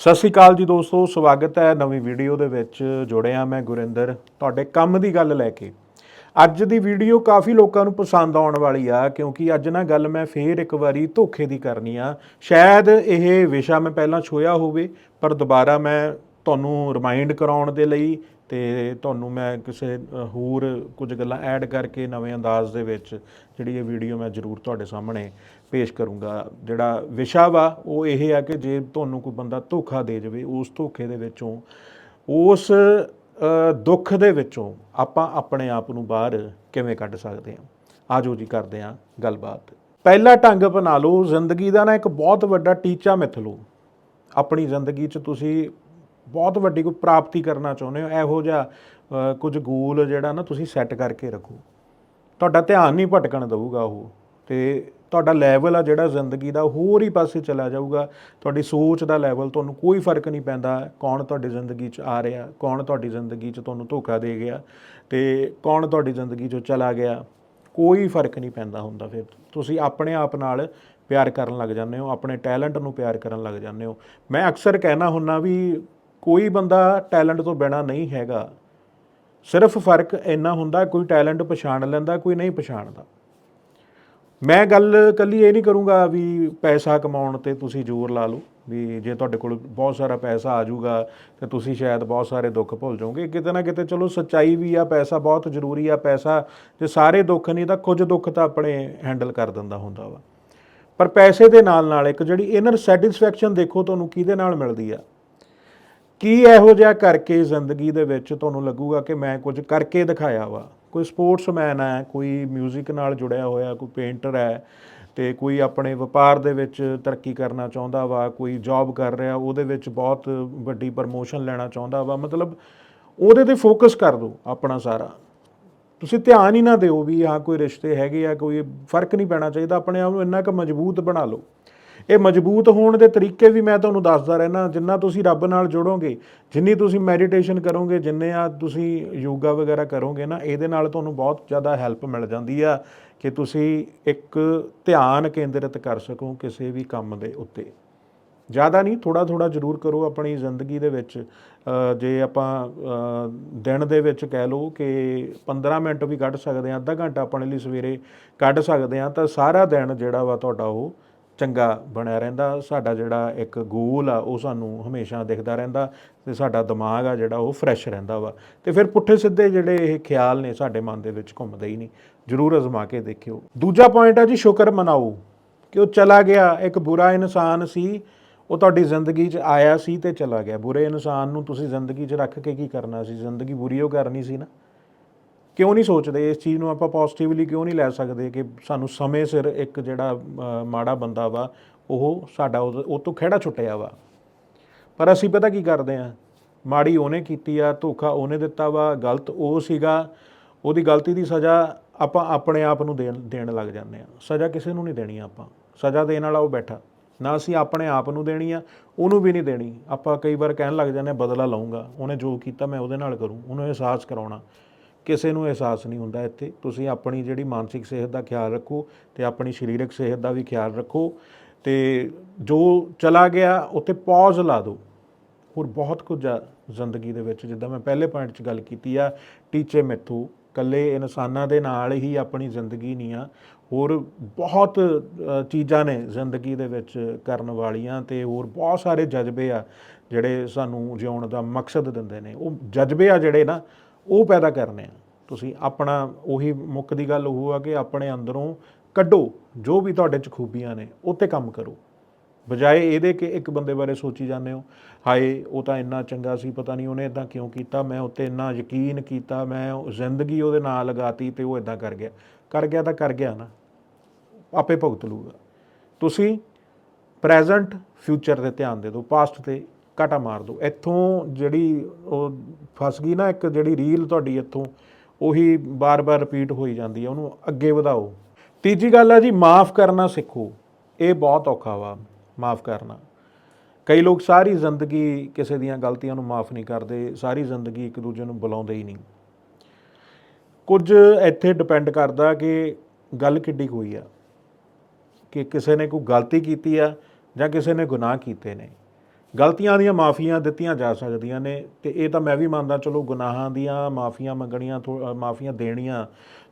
ਸਤਿ ਸ਼੍ਰੀ ਅਕਾਲ ਜੀ ਦੋਸਤੋ, ਸਵਾਗਤ ਹੈ ਨਵੀਂ ਵੀਡੀਓ ਦੇ ਵਿੱਚ। ਜੁੜਿਆ ਮੈਂ ਗੁਰਿੰਦਰ, ਤੁਹਾਡੇ ਕੰਮ ਦੀ ਗੱਲ ਲੈ ਕੇ। ਅੱਜ ਦੀ ਵੀਡੀਓ ਕਾਫੀ ਲੋਕਾਂ ਨੂੰ ਪਸੰਦ ਆਉਣ ਵਾਲੀ ਆ, ਕਿਉਂਕਿ ਅੱਜ ਨਾ ਗੱਲ ਮੈਂ ਫੇਰ ਇੱਕ ਵਾਰੀ ਧੋਖੇ ਦੀ ਕਰਨੀ ਆ। ਸ਼ਾਇਦ ਇਹ ਵਿਸ਼ਾ ਮੈਂ ਪਹਿਲਾਂ ਛੋਇਆ ਹੋਵੇ, ਪਰ ਦੁਬਾਰਾ ਮੈਂ ਤੁਹਾਨੂੰ ਰਿਮਾਈਂਡ ਕਰਾਉਣ ਦੇ ਲਈ ਤੇ ਤੁਹਾਨੂੰ ਮੈਂ ਕਿਸੇ ਹੋਰ ਕੁਝ ਗੱਲਾਂ ਐਡ ਕਰਕੇ ਨਵੇਂ ਅੰਦਾਜ਼ ਦੇ ਵਿੱਚ ਜਿਹੜੀ ਇਹ ਵੀਡੀਓ ਮੈਂ ਜ਼ਰੂਰ ਤੁਹਾਡੇ ਸਾਹਮਣੇ ਪੇਸ਼ ਕਰੂੰਗਾ। ਜਿਹੜਾ ਵਿਸ਼ਾ ਵਾ, ਉਹ ਇਹ ਆ ਕਿ ਜੇ ਤੁਹਾਨੂੰ ਕੋਈ ਬੰਦਾ ਧੋਖਾ ਦੇ ਜਾਵੇ, ਉਸ ਧੋਖੇ ਦੇ ਵਿੱਚੋਂ, ਉਸ ਦੁੱਖ ਦੇ ਵਿੱਚੋਂ ਆਪਾਂ ਆਪਣੇ ਆਪ ਨੂੰ ਬਾਹਰ ਕਿਵੇਂ ਕੱਢ ਸਕਦੇ ਹਾਂ? ਆਜੋ ਜੀ ਕਰਦੇ ਹਾਂ ਗੱਲਬਾਤ। ਪਹਿਲਾ ਢੰਗ ਅਪਣਾ ਲਓ, ਜ਼ਿੰਦਗੀ ਦਾ ਨਾ ਇੱਕ ਬਹੁਤ ਵੱਡਾ ਟੀਚਾ ਮਿੱਥ ਲਓ। ਆਪਣੀ ਜ਼ਿੰਦਗੀ 'ਚ ਤੁਸੀਂ ਬਹੁਤ ਵੱਡੀ ਕੋਈ ਪ੍ਰਾਪਤੀ ਕਰਨਾ ਚਾਹੁੰਦੇ ਹੋ, ਇਹੋ ਜਿਹਾ ਕੁਝ ਗੋਲ ਜਿਹੜਾ ਨਾ ਤੁਸੀਂ ਸੈੱਟ ਕਰਕੇ ਰੱਖੋ। ਤੁਹਾਡਾ ਧਿਆਨ ਨਹੀਂ ਭਟਕਣ ਦਊਗਾ ਉਹ, ਤੇ ਤੁਹਾਡਾ ਲੈਵਲ ਆ ਜਿਹੜਾ ਜ਼ਿੰਦਗੀ ਦਾ, ਹੋਰ ਹੀ ਪਾਸੇ ਚਲਾ ਜਾਊਗਾ। ਤੁਹਾਡੀ ਸੋਚ ਦਾ ਲੈਵਲ ਤੁਹਾਨੂੰ ਕੋਈ ਫ਼ਰਕ ਨਹੀਂ ਪੈਂਦਾ ਕੌਣ ਤੁਹਾਡੀ ਜ਼ਿੰਦਗੀ 'ਚ ਆ ਰਿਹਾ, ਕੌਣ ਤੁਹਾਡੀ ਜ਼ਿੰਦਗੀ 'ਚ ਤੁਹਾਨੂੰ ਧੋਖਾ ਦੇ ਗਿਆ ਤੇ ਕੌਣ ਤੁਹਾਡੀ ਜ਼ਿੰਦਗੀ 'ਚੋਂ ਚਲਾ ਗਿਆ। ਕੋਈ ਫ਼ਰਕ ਨਹੀਂ ਪੈਂਦਾ ਹੁੰਦਾ ਫਿਰ। ਤੁਸੀਂ ਆਪਣੇ ਆਪ ਨਾਲ ਪਿਆਰ ਕਰਨ ਲੱਗ ਜਾਂਦੇ ਹੋ, ਆਪਣੇ ਟੈਲੈਂਟ ਨੂੰ ਪਿਆਰ ਕਰਨ ਲੱਗ ਜਾਂਦੇ ਹੋ। ਮੈਂ ਅਕਸਰ ਕਹਿਣਾ ਹੁੰਨਾ ਵੀ ਕੋਈ ਬੰਦਾ ਟੈਲੈਂਟ ਤੋਂ ਬਿਨਾ ਨਹੀਂ ਹੈਗਾ। ਸਿਰਫ ਫ਼ਰਕ ਇੰਨਾ ਹੁੰਦਾ ਕੋਈ ਟੈਲੈਂਟ ਪਛਾਣ ਲੈਂਦਾ, ਕੋਈ ਨਹੀਂ ਪਛਾਣਦਾ। ਮੈਂ ਗੱਲ ਕੱਲੀ ਇਹ ਨਹੀਂ ਕਰੂੰਗਾ ਵੀ ਪੈਸਾ ਕਮਾਉਣ ਤੇ ਤੁਸੀਂ ਜ਼ੋਰ ਲਾ ਲਓ, ਵੀ ਜੇ ਤੁਹਾਡੇ ਕੋਲ ਬਹੁਤ ਸਾਰਾ ਪੈਸਾ ਆ ਜਾਊਗਾ ਤੇ ਤੁਸੀਂ ਸ਼ਾਇਦ ਬਹੁਤ ਸਾਰੇ ਦੁੱਖ ਭੁੱਲ ਜਾਓਗੇ। ਕਿਤੇ ਨਾ ਕਿਤੇ ਚਲੋ ਸੱਚਾਈ ਵੀ ਆ, ਪੈਸਾ ਬਹੁਤ ਜ਼ਰੂਰੀ ਆ, ਪੈਸਾ ਜੇ ਸਾਰੇ ਦੁੱਖ ਨਹੀਂ ਤਾਂ ਕੁਝ ਦੁੱਖ ਤਾਂ ਆਪਣੇ ਹੈਂਡਲ ਕਰ ਦਿੰਦਾ ਹੁੰਦਾ ਵਾ। ਪਰ ਪੈਸੇ ਦੇ ਨਾਲ ਨਾਲ ਇੱਕ ਜਿਹੜੀ ਇਨਰ ਸੈਟੀਸਫੈਕਸ਼ਨ ਦੇਖੋ ਤੁਹਾਨੂੰ ਕਿਹਦੇ ਨਾਲ ਮਿਲਦੀ ਆ? ਕੀ ਇਹੋ ਜਿਹਾ ਕਰਕੇ ਜ਼ਿੰਦਗੀ ਦੇ ਵਿੱਚ ਤੁਹਾਨੂੰ ਲੱਗੂਗਾ ਕਿ ਮੈਂ ਕੁਝ ਕਰਕੇ ਦਿਖਾਇਆ ਵਾ? ਕੋਈ ਸਪੋਰਟਸਮੈਨ ਹੈ, ਕੋਈ 뮤직 ਨਾਲ ਜੁੜਿਆ ਹੋਇਆ, ਕੋਈ ਪੇਂਟਰ ਹੈ ਤੇ ਕੋਈ ਆਪਣੇ ਵਪਾਰ ਦੇ ਵਿੱਚ ਤਰੱਕੀ ਕਰਨਾ ਚਾਹੁੰਦਾ ਵਾ, ਕੋਈ ਜੌਬ ਕਰ ਰਿਹਾ, ਉਹਦੇ ਵਿੱਚ ਬਹੁਤ ਵੱਡੀ ਪ੍ਰਮੋਸ਼ਨ ਲੈਣਾ ਚਾਹੁੰਦਾ ਵਾ, ਮਤਲਬ ਉਹਦੇ ਤੇ ਫੋਕਸ ਕਰ ਦਿਓ ਆਪਣਾ ਸਾਰਾ। ਤੁਸੀਂ ਧਿਆਨ ਹੀ ਨਾ ਦਿਓ ਵੀ ਹਾਂ ਕੋਈ ਰਿਸ਼ਤੇ ਹੈਗੇ ਆ, ਕੋਈ ਫ਼ਰਕ ਨਹੀਂ ਪੈਣਾ ਚਾਹੀਦਾ, ਆਪਣੇ ਆਪ ਨੂੰ ਇੰਨਾ ਕੁ ਮਜ਼ਬੂਤ ਬਣਾ ਲਓ। ਇਹ ਮਜ਼ਬੂਤ ਹੋਣ ਦੇ ਤਰੀਕੇ ਵੀ ਮੈਂ ਤੁਹਾਨੂੰ ਦੱਸਦਾ ਰਹਿਣਾ ਜਿੰਨਾ ਤੁਸੀਂ ਰੱਬ ਨਾਲ ਜੁੜੋਗੇ, ਜਿੰਨੀ ਤੁਸੀਂ ਮੈਡੀਟੇਸ਼ਨ ਕਰੋਗੇ, ਜਿੰਨੇ ਆ ਤੁਸੀਂ ਯੋਗਾ ਵਗੈਰਾ ਕਰੋਗੇ ਨਾ, ਇਹਦੇ ਨਾਲ ਤੁਹਾਨੂੰ ਬਹੁਤ ਜ਼ਿਆਦਾ ਹੈਲਪ ਮਿਲ ਜਾਂਦੀ ਆ ਕਿ ਤੁਸੀਂ ਇੱਕ ਧਿਆਨ ਕੇਂਦਰਿਤ ਕਰ ਸਕੋ ਕਿਸੇ ਵੀ ਕੰਮ ਦੇ ਉੱਤੇ। ਜ਼ਿਆਦਾ ਨਹੀਂ ਥੋੜਾ ਥੋੜਾ ਜ਼ਰੂਰ ਕਰੋ ਆਪਣੀ ਜ਼ਿੰਦਗੀ ਦੇ ਵਿੱਚ। ਜੇ ਆਪਾਂ ਦਿਨ ਦੇ ਵਿੱਚ ਕਹਿ ਲਓ ਕਿ 15 ਮਿੰਟ ਵੀ ਕੱਢ ਸਕਦੇ ਆ ਅੱਧਾ ਘੰਟਾ ਆਪਣੇ ਲਈ ਸਵੇਰੇ ਕੱਢ ਸਕਦੇ ਆ ਤਾਂ ਸਾਰਾ ਦਿਨ ਜਿਹੜਾ ਵਾ ਤੁਹਾਡਾ ਉਹ ਚੰਗਾ ਬਣਿਆ ਰਹਿੰਦਾ, ਸਾਡਾ ਜਿਹੜਾ ਇੱਕ ਗੋਲ ਆ, ਉਹ ਸਾਨੂੰ ਹਮੇਸ਼ਾ ਦਿਖਦਾ ਰਹਿੰਦਾ ਤੇ ਸਾਡਾ ਦਿਮਾਗ ਆ ਜਿਹੜਾ, ਉਹ ਫਰੈਸ਼ ਰਹਿੰਦਾ ਵਾ। ਤੇ ਫਿਰ ਪੁੱਠੇ ਸਿੱਧੇ ਜਿਹੜੇ ਇਹ ਖਿਆਲ ਨੇ ਸਾਡੇ ਮਨ ਦੇ ਵਿੱਚ ਘੁੰਮਦੇ ਹੀ ਨਹੀਂ। ਜ਼ਰੂਰ ਅਜ਼ਮਾ ਕੇ ਦੇਖਿਓ। ਦੂਜਾ ਪੁਆਇੰਟ ਆ ਜੀ, ਸ਼ੁਕਰ ਮਨਾਓ। ਕਿ ਉਹ ਚਲਾ ਗਿਆ, ਇੱਕ ਬੁਰਾ ਇਨਸਾਨ ਸੀ, ਉਹ ਤੁਹਾਡੀ ਜ਼ਿੰਦਗੀ 'ਚ ਆਇਆ ਸੀ ਤੇ ਚਲਾ ਗਿਆ। ਬੁਰੇ ਇਨਸਾਨ ਨੂੰ ਤੁਸੀਂ ਜ਼ਿੰਦਗੀ 'ਚ ਰੱਖ ਕੇ ਕੀ ਕਰਨਾ ਸੀ? ਜ਼ਿੰਦਗੀ ਬੁਰੀ ਉਹ ਕਰਨੀ ਸੀ ਨਾ। ਕਿਉਂ ਨਹੀਂ ਸੋਚਦੇ? ਇਸ ਚੀਜ਼ ਨੂੰ ਆਪਾਂ ਪੋਜ਼ਿਟਿਵਲੀ ਕਿਉਂ ਨਹੀਂ ਲੈ ਸਕਦੇ ਕਿ ਸਾਨੂੰ ਸਮੇਂ ਸਿਰ ਇੱਕ ਜਿਹੜਾ ਮਾੜਾ ਬੰਦਾ ਵਾ, ਉਹ ਸਾਡਾ ਉਹਦੇ- ਉਹ ਤੋਂ ਖਿਹੜਾ ਛੁੱਟਿਆ ਵਾ। ਪਰ ਅਸੀਂ ਪਤਾ ਕੀ ਕਰਦੇ ਆ? ਮਾੜੀ ਉਹਨੇ ਕੀਤੀ ਆ, ਧੋਖਾ ਉਹਨੇ ਦਿੱਤਾ ਵਾ, ਗਲਤ ਉਹ ਸੀਗਾ, ਉਹਦੀ ਗਲਤੀ ਦੀ ਸਜ਼ਾ ਆਪਾਂ ਆਪਣੇ ਆਪ ਨੂੰ ਦੇਣ ਦੇਣ ਲੱਗ ਜਾਂਦੇ ਆ। ਸਜ਼ਾ ਕਿਸੇ ਨੂੰ ਨਹੀਂ ਦੇਣੀ ਆਪਾਂ। ਸਜ਼ਾ ਦੇਣ ਵਾਲਾ ਉਹ ਬੈਠਾ। ਨਾ ਅਸੀਂ ਆਪਣੇ ਆਪ ਨੂੰ ਦੇਣੀ ਆ, ਉਹਨੂੰ ਵੀ ਨਹੀਂ ਦੇਣੀ। ਆਪਾਂ ਕਈ ਵਾਰ ਕਹਿਣ ਲੱਗ ਜਾਂਦੇ ਆ, ਬਦਲਾ ਲਵਾਂਗਾ ਉਹਨੇ ਜੋ ਕੀਤਾ ਮੈਂ ਉਹਦੇ ਨਾਲ ਕਰੂੰ। ਉਹਨੂੰ ਅਹਿਸਾਸ ਕਰਾਉਣਾ। ਕਿਸੇ ਨੂੰ ਅਹਿਸਾਸ ਨਹੀਂ ਹੁੰਦਾ ਇੱਥੇ। ਤੁਸੀਂ ਆਪਣੀ ਜਿਹੜੀ ਮਾਨਸਿਕ ਸਿਹਤ ਦਾ ਖਿਆਲ ਰੱਖੋ ਤੇ ਆਪਣੀ ਸਰੀਰਕ ਸਿਹਤ ਦਾ ਵੀ ਖਿਆਲ ਰੱਖੋ ਤੇ ਜੋ ਚਲਾ ਗਿਆ ਉੱਥੇ ਪੌਜ਼ ਲਾ ਦਿਓ। ਹੋਰ ਬਹੁਤ ਕੁਝ ਆ ਜ਼ਿੰਦਗੀ ਦੇ ਵਿੱਚ। ਜਿੱਦਾਂ ਮੈਂ ਪਹਿਲੇ ਪੁਆਇੰਟ 'ਚ ਗੱਲ ਕੀਤੀ ਆ, ਟੀਚੇ ਮੈਥੋਂ ਕੱਲੇ ਇਨਸਾਨਾਂ ਦੇ ਨਾਲ ਹੀ ਆਪਣੀ ਜ਼ਿੰਦਗੀ ਨਹੀਂ ਆ। ਹੋਰ ਬਹੁਤ ਚੀਜ਼ਾਂ ਨੇ ਜ਼ਿੰਦਗੀ ਦੇ ਵਿੱਚ ਕਰਨ ਵਾਲੀਆਂ ਤੇ ਹੋਰ ਬਹੁਤ ਸਾਰੇ ਜਜ਼ਬੇ ਆ ਜਿਹੜੇ ਸਾਨੂੰ ਜਿਉਣ ਦਾ ਮਕਸਦ ਦਿੰਦੇ ਨੇ। ਉਹ ਜਜ਼ਬੇ ਆ ਜਿਹੜੇ ਨਾ ਉਹ ਪੈਦਾ ਕਰਨੇ ਆ। ਤੁਸੀਂ ਆਪਣਾ ਉਹੀ ਮੁੱਖ ਦੀ ਗੱਲ ਉਹ ਆ ਕਿ ਆਪਣੇ ਅੰਦਰੋਂ ਕੱਢੋ, ਜੋ ਵੀ ਤੁਹਾਡੇ 'ਚ ਖੂਬੀਆਂ ਨੇ ਉਹ 'ਤੇ ਕੰਮ ਕਰੋ। ਬਜਾਏ ਇਹਦੇ ਕਿ ਇੱਕ ਬੰਦੇ ਬਾਰੇ ਸੋਚੀ ਜਾਂਦੇ ਹੋ, ਹਾਏ, ਉਹ ਤਾਂ ਇੰਨਾ ਚੰਗਾ ਸੀ, ਪਤਾ ਨਹੀਂ ਉਹਨੇ ਇਦਾਂ ਕਿਉਂ ਕੀਤਾ, ਮੈਂ ਉੱਤੇ ਇੰਨਾ ਯਕੀਨ ਕੀਤਾ, ਮੈਂ ਜ਼ਿੰਦਗੀ ਉਹਦੇ ਨਾਲ ਲਗਾਤੀ ਤੇ ਉਹ ਇਦਾਂ ਕਰ ਗਿਆ। ਕਰ ਗਿਆ ਤਾਂ ਕਰ ਗਿਆ ਨਾ। ਆਪੇ ਭੁਗਤ ਲੂਗਾ ਤੁਸੀਂ ਪ੍ਰੈਜ਼ੈਂਟ ਫਿਊਚਰ ਤੇ ਧਿਆਨ ਦੇ ਦਿਓ ਪਾਸਟ ਤੇ ਕਾਟਾ ਮਾਰ ਦਿਓ ਇੱਥੋਂ ਜਿਹੜੀ ਉਹ ਫਸ ਗਈ ਨਾ, ਇੱਕ ਜਿਹੜੀ ਰੀਲ ਤੁਹਾਡੀ ਇੱਥੋਂ, ਉਹੀ ਬਾਰ-ਬਾਰ ਰਿਪੀਟ ਹੋਈ ਜਾਂਦੀ ਹੈ ਉਹਨੂੰ ਅੱਗੇ ਵਧਾਓ। ਤੀਜੀ ਗੱਲ ਆ ਜੀ, ਮਾਫ ਕਰਨਾ ਸਿੱਖੋ। ਇਹ ਬਹੁਤ ਔਖਾ ਵਾ, ਮਾਫ ਕਰਨਾ। ਕਈ ਲੋਕ ਸਾਰੀ ਜ਼ਿੰਦਗੀ ਕਿਸੇ ਦੀਆਂ ਗਲਤੀਆਂ ਨੂੰ ਮਾਫ ਨਹੀਂ ਕਰਦੇ, ਸਾਰੀ ਜ਼ਿੰਦਗੀ ਇੱਕ ਦੂਜੇ ਨੂੰ ਬੁਲਾਉਂਦੇ ਹੀ ਨਹੀਂ। ਕੁਝ ਇੱਥੇ ਡਿਪੈਂਡ ਕਰਦਾ ਕਿ ਗੱਲ ਕਿੱਡੀ ਕੁ ਹੋਈ ਆ, ਕਿ ਕਿਸੇ ਨੇ ਕੋਈ ਗਲਤੀ ਕੀਤੀ ਆ ਜਾਂ ਕਿਸੇ ਨੇ ਗੁਨਾਹ ਕੀਤੇ ਨੇ। ਗਲਤੀਆਂ ਦੀਆਂ ਮਾਫੀਆਂ ਦਿੱਤੀਆਂ ਜਾ ਸਕਦੀਆਂ ਨੇ ਤੇ ਇਹ ਤਾਂ ਮੈਂ ਵੀ ਮੰਨਦਾ, ਚਲੋ ਗੁਨਾਹਾਂ ਦੀਆਂ ਮਾਫੀਆਂ ਮੰਗਣੀਆਂ ਥੋ- ਮਾਫੀਆਂ ਦੇਣੀਆਂ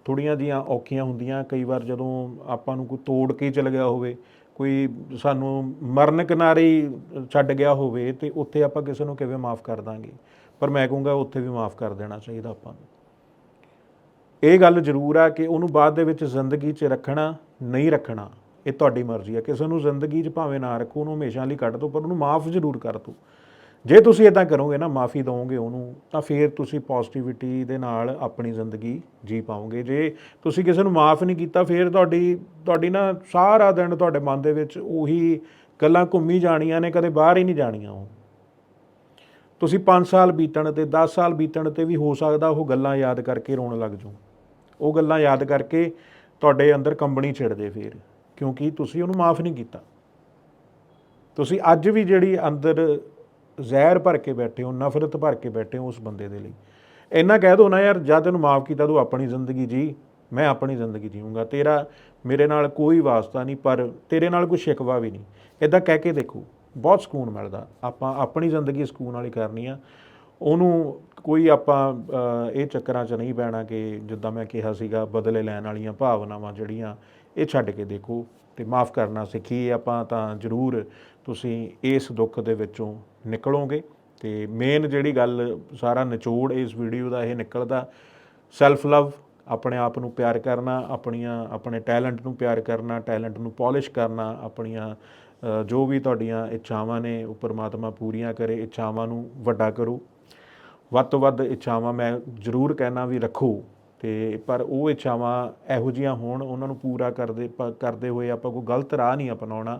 ਥੋੜੀਆਂ ਜੀਆਂ ਔਖੀਆਂ ਹੁੰਦੀਆਂ, ਕਈ ਵਾਰ ਜਦੋਂ ਆਪਾਂ ਨੂੰ ਕੋਈ ਤੋੜ ਕੇ ਚਲ ਗਿਆ ਹੋਵੇ, ਕੋਈ ਸਾਨੂੰ ਮਰਨ ਕਿਨਾਰੇ ਛੱਡ ਗਿਆ ਹੋਵੇ ਤੇ ਉੱਥੇ ਆਪਾਂ ਕਿਸੇ ਨੂੰ ਕਿਵੇਂ ਮਾਫ ਕਰ ਦਾਂਗੇ? ਪਰ ਮੈਂ ਕਹੂੰਗਾ ਉੱਥੇ ਵੀ ਮਾਫ ਕਰ ਦੇਣਾ ਚਾਹੀਦਾ ਆਪਾਂ ਨੂੰ। ਇਹ ਗੱਲ ਜ਼ਰੂਰ ਆ ਕਿ ਉਹਨੂੰ ਬਾਅਦ ਦੇ ਵਿੱਚ ਜ਼ਿੰਦਗੀ 'ਚ ਰੱਖਣਾ, ਨਹੀਂ ਰੱਖਣਾ ਇਹ ਤੁਹਾਡੀ ਮਰਜ਼ੀ ਹੈ। ਕਿਸੇ ਨੂੰ ਜ਼ਿੰਦਗੀ 'ਚ ਭਾਵੇਂ ਨਾ ਰੱਖੋ, ਉਹਨੂੰ ਹਮੇਸ਼ਾ ਲਈ ਕੱਢ ਦਿਓ, ਪਰ ਉਹਨੂੰ ਮਾਫ ਜ਼ਰੂਰ ਕਰ ਦਿਓ। ਜੇ ਤੁਸੀਂ ਇਦਾਂ ਕਰੋਗੇ ਨਾ, ਮਾਫੀ ਦਿਓਗੇ ਉਹਨੂੰ, ਤਾਂ ਫਿਰ ਤੁਸੀਂ ਪੋਜ਼ਿਟਿਵਿਟੀ ਦੇ ਨਾਲ ਆਪਣੀ ਜ਼ਿੰਦਗੀ ਜੀ ਪਾਓਗੇ। ਜੇ ਤੁਸੀਂ ਕਿਸੇ ਨੂੰ ਮਾਫ ਨਹੀਂ ਕੀਤਾ, ਫਿਰ ਤੁਹਾਡੀ ਤੁਹਾਡੀ ਨਾ ਸਾਰਾ ਦਿਨ ਤੁਹਾਡੇ ਮਨ ਦੇ ਵਿੱਚ ਉਹੀ ਗੱਲਾਂ ਘੁੰਮੀ ਜਾਣੀਆਂ ਨੇ, ਕਦੇ ਬਾਹਰ ਹੀ ਨਹੀਂ ਜਾਣੀਆਂ ਉਹ। ਤੁਸੀਂ 5 ਸਾਲ ਬੀਤਣ ਤੇ 10 ਸਾਲ ਬੀਤਣ ਤੇ ਵੀ ਹੋ ਸਕਦਾ ਉਹ ਗੱਲਾਂ ਯਾਦ ਕਰਕੇ ਰੋਣ ਲੱਗ ਜਾਓ। ਉਹ ਗੱਲਾਂ ਯਾਦ ਕਰਕੇ ਤੁਹਾਡੇ ਅੰਦਰ ਕੰਬਣੀ ਛਿੜਦੇ ਫੇਰ। ਕਿਉਂਕਿ ਤੁਸੀਂ ਉਹਨੂੰ ਮਾਫ ਨਹੀਂ ਕੀਤਾ। ਤੁਸੀਂ ਅੱਜ ਵੀ ਜਿਹੜੀ ਅੰਦਰ ਜ਼ਹਿਰ ਭਰ ਕੇ ਬੈਠੇ ਹੋ, ਨਫ਼ਰਤ ਭਰ ਕੇ ਬੈਠੇ ਹੋ ਉਸ ਬੰਦੇ ਦੇ ਲਈ। ਇੰਨਾ ਕਹਿ ਦੋ ਨਾ ਯਾਰ, ਜਦ ਤੈਨੂੰ ਮਾਫ ਕੀਤਾ ਤੂੰ ਆਪਣੀ ਜ਼ਿੰਦਗੀ ਜੀ, ਮੈਂ ਆਪਣੀ ਜ਼ਿੰਦਗੀ ਜੀਊਂਗਾ। ਤੇਰਾ, ਮੇਰੇ ਨਾਲ ਕੋਈ ਵਾਸਤਾ ਨਹੀਂ, ਪਰ ਤੇਰੇ ਨਾਲ ਕੋਈ ਸ਼ਿਕਵਾ ਵੀ ਨਹੀਂ। ਇਦਾਂ ਕਹਿ ਕੇ ਦੇਖੋ, ਬਹੁਤ ਸਕੂਨ ਮਿਲਦਾ। ਆਪਾਂ ਆਪਣੀ ਜ਼ਿੰਦਗੀ ਸਕੂਨ ਵਾਲੀ ਕਰਨੀ ਆ। ਉਹਨੂੰ ਕੋਈ ਆਪਾਂ ਇਹ ਚੱਕਰਾਂ 'ਚ ਨਹੀਂ ਪੈਣਾ ਕਿ ਜਿੱਦਾਂ ਮੈਂ ਕਿਹਾ ਸੀਗਾ, ਬਦਲੇ ਲੈਣ ਵਾਲੀਆਂ ਭਾਵਨਾਵਾਂ ਜਿਹੜੀਆਂ ਇਹ ਛੱਡ ਕੇ ਦੇਖੋ ਤੇ ਮਾਫ ਕਰਨਾ ਸਿੱਖੀਏ ਆਪਾਂ ਤਾਂ ਜ਼ਰੂਰ ਤੁਸੀਂ ਇਸ ਦੁੱਖ ਦੇ ਵਿੱਚੋਂ ਨਿਕਲੋਗੇ ਤੇ ਮੇਨ ਜਿਹੜੀ ਗੱਲ ਸਾਰਾ ਨਿਚੋੜ ਇਸ ਵੀਡੀਓ ਦਾ ਇਹ ਨਿਕਲਦਾ ਸੈਲਫ ਲਵ ਆਪਣੇ ਆਪ ਨੂੰ ਪਿਆਰ ਕਰਨਾ, ਆਪਣੀਆਂ, ਆਪਣੇ ਟੈਲੈਂਟ ਨੂੰ ਪਿਆਰ ਕਰਨਾ ਟੈਲੈਂਟ ਨੂੰ ਪਾਲਿਸ਼ ਕਰਨਾ, ਆਪਣੀਆਂ ਜੋ ਵੀ ਤੁਹਾਡੀਆਂ ਇੱਛਾਵਾਂ ਨੇ ਉਹ ਪਰਮਾਤਮਾ ਪੂਰੀਆਂ ਕਰੇ, ਇੱਛਾਵਾਂ ਨੂੰ ਵੱਡਾ ਕਰੋ। ਵੱਧ ਤੋਂ ਵੱਧ ਇੱਛਾਵਾਂ ਮੈਂ ਜ਼ਰੂਰ ਕਹਿਣਾ ਵੀ ਰੱਖੋ ਤੇ ਪਰ ਉਹ ਇੱਛਾਵਾਂ ਇਹੋ ਜੀਆਂ ਹੋਣ, ਉਹਨਾਂ ਨੂੰ ਪੂਰਾ ਕਰਦੇ ਪ- ਕਰਦੇ ਹੋਏ ਆਪਾਂ ਕੋਈ ਗਲਤ ਰਾਹ ਨਹੀਂ ਅਪਣਾਉਣਾ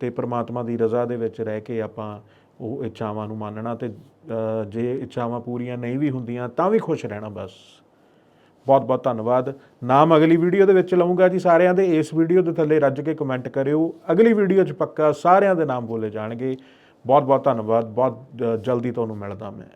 ਤੇ ਪ੍ਰਮਾਤਮਾ ਦੀ ਰਜ਼ਾ ਦੇ ਵਿੱਚ ਰਹਿ ਕੇ ਆਪਾਂ ਉਹ ਇੱਛਾਵਾਂ ਨੂੰ ਮੰਨਣਾ ਤੇ ਜੇ ਇੱਛਾਵਾਂ ਪੂਰੀਆਂ ਨਹੀਂ ਵੀ ਹੁੰਦੀਆਂ ਤਾਂ ਵੀ ਖੁਸ਼ ਰਹਿਣਾ ਬਸ। ਬਹੁਤ ਬਹੁਤ ਧੰਨਵਾਦ। ਨਾਮ ਅਗਲੀ ਵੀਡੀਓ ਦੇ ਵਿੱਚ ਲਵਾਂਗਾ ਜੀ ਸਾਰਿਆਂ ਦੇ। ਇਸ ਵੀਡੀਓ ਦੇ ਥੱਲੇ ਰੱਜ ਕੇ ਕਮੈਂਟ ਕਰਿਓ। ਅਗਲੀ ਵੀਡੀਓ 'ਚ ਪੱਕਾ ਸਾਰਿਆਂ ਦੇ ਨਾਮ ਬੋਲੇ ਜਾਣਗੇ। ਬਹੁਤ ਬਹੁਤ ਧੰਨਵਾਦ। ਬਹੁਤ ਜਲਦੀ ਤੁਹਾਨੂੰ ਮਿਲਦਾ ਮੈਂ।